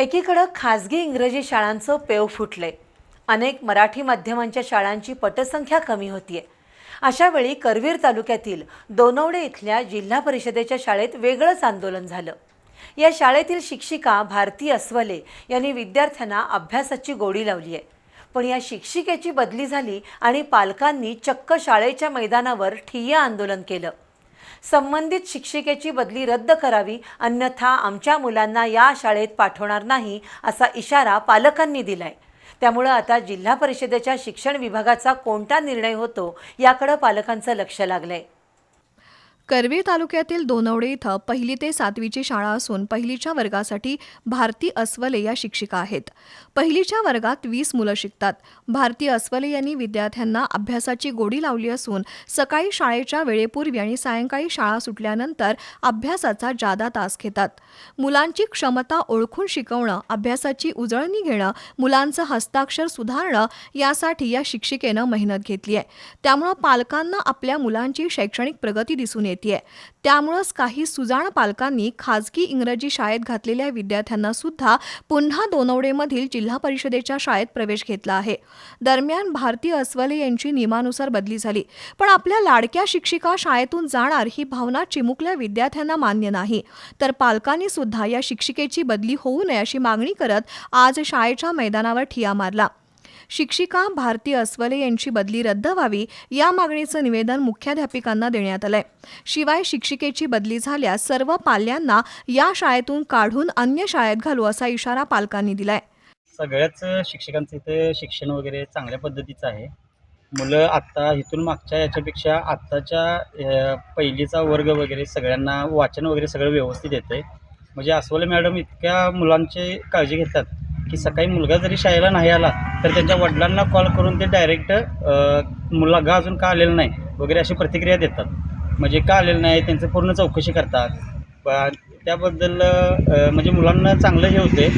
एकीकडं खाजगी इंग्रजी शाळांचं पेव फुटलंय अनेक मराठी माध्यमांच्या शाळांची पटसंख्या कमी होतीये. अशा वेळी करवीर तालुक्यातील दोनवडे इथल्या जिल्हा परिषदेच्या शाळेत वेगळंच आंदोलन झालं. या शाळेतील शिक्षिका भारती अस्वले यांनी विद्यार्थ्यांना अभ्यासाची गोडी लावली आहे पण या शिक्षिकेची बदली झाली आणि पालकांनी चक्क शाळेच्या मैदानावर ठिय्या आंदोलन केलं. संबंधित शिक्षिकेची बदली रद्द करावी अन्यथा आमच्या मुलांना या शाळेत पाठवणार नाही असा इशारा पालकांनी दिलाय. त्यामुळं आता जिल्हा परिषदेच्या शिक्षण विभागाचा कोणता निर्णय होतो याकडं पालकांचं लक्ष लागलंय. करवीर तालुक्यातील दोनवडे इथं पहिली ते सातवीची शाळा असून पहिलीच्या वर्गासाठी भारती अस्वले या शिक्षिका आहेत. पहिलीच्या वर्गात वीस मुलं शिकतात. भारती अस्वले यांनी विद्यार्थ्यांना अभ्यासाची गोडी लावली असून सकाळी शाळेच्या वेळेपूर्वी आणि सायंकाळी शाळा सुटल्यानंतर अभ्यासाचा जादा तास घेतात. मुलांची क्षमता ओळखून शिकवणं अभ्यासाची उजळणी घेणं मुलांचं हस्ताक्षर सुधारणं यासाठी या शिक्षिकेनं मेहनत घेतली आहे त्यामुळं पालकांना आपल्या मुलांची शैक्षणिक प्रगती दिसून येते. त्यामुळंच काही सुजाण पालकांनी खाजगी इंग्रजी शाळेत घातलेल्या विद्यार्थ्यांना सुद्धा पुन्हा दोनवडेमधील जिल्हा परिषदेच्या शाळेत प्रवेश घेतला आहे. दरम्यान भारती अस्वले यांची नियमानुसार बदली झाली. पण आपल्या लाडक्या शिक्षिका शाळेतून जाणार ही भावना चिमुकल्या विद्यार्थ्यांना मान्य नाही. तर पालकांनी सुद्धा या शिक्षिकेची बदली होऊ नये अशी मागणी करत आज शाळेच्या मैदानावर ठिया मारला. शिक्षिका भारती अस्वले यांची बदली रद्द व्हावी या मागणीचं निवेदन मुख्याध्यापिकांना देण्यात आलंय. शिवाय शिक्षिकेची बदली झाल्यास सर्व पाल्यांना या शाळेतून काढून अन्य शाळेत घालू असा इशारा पालकांनी दिलाय. सगळ्याच शिक्षकांचं इथे शिक्षण वगैरे चांगल्या पद्धतीचं आहे. मुलं आत्ता इथून मागच्या याच्यापेक्षा आत्ताच्या पहिलीचा वर्ग वगैरे सगळ्यांना वाचन वगैरे सगळं व्यवस्थित येतं आहे म्हणजे अस्वले मॅडम इतक्या मुलांची काळजी घेतात. की सकाळी मुलगा जरी शाळेला नाही आला तर त्यांच्या वडिलांना कॉल करून ते डायरेक्ट मुलगा अजून का आलेला नाही वगैरे अशी प्रतिक्रिया देतात. म्हणजे का आलेलं नाही त्यांचं पूर्ण चौकशी करतात. त्याबद्दल म्हणजे मुलांना चांगलं हे होते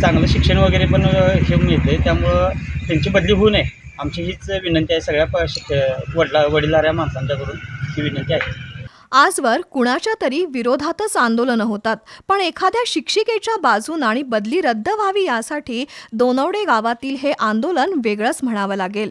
चांगलं शिक्षण वगैरे पण हे मिळते त्यामुळं त्यांची बदली होऊ नये. आमची हीच विनंती आहे सगळ्या प शिक वडला वडीलधाऱ्या माणसांच्याकडून. ही विनंती आहे. आजवर कुणाच्या तरी विरोधातच आंदोलनं होतात. पण एखाद्या शिक्षिकेच्या बाजून आणि बदली रद्द व्हावी यासाठी दोनवडे गावातील हे आंदोलन वेगळंच म्हणावं लागेल.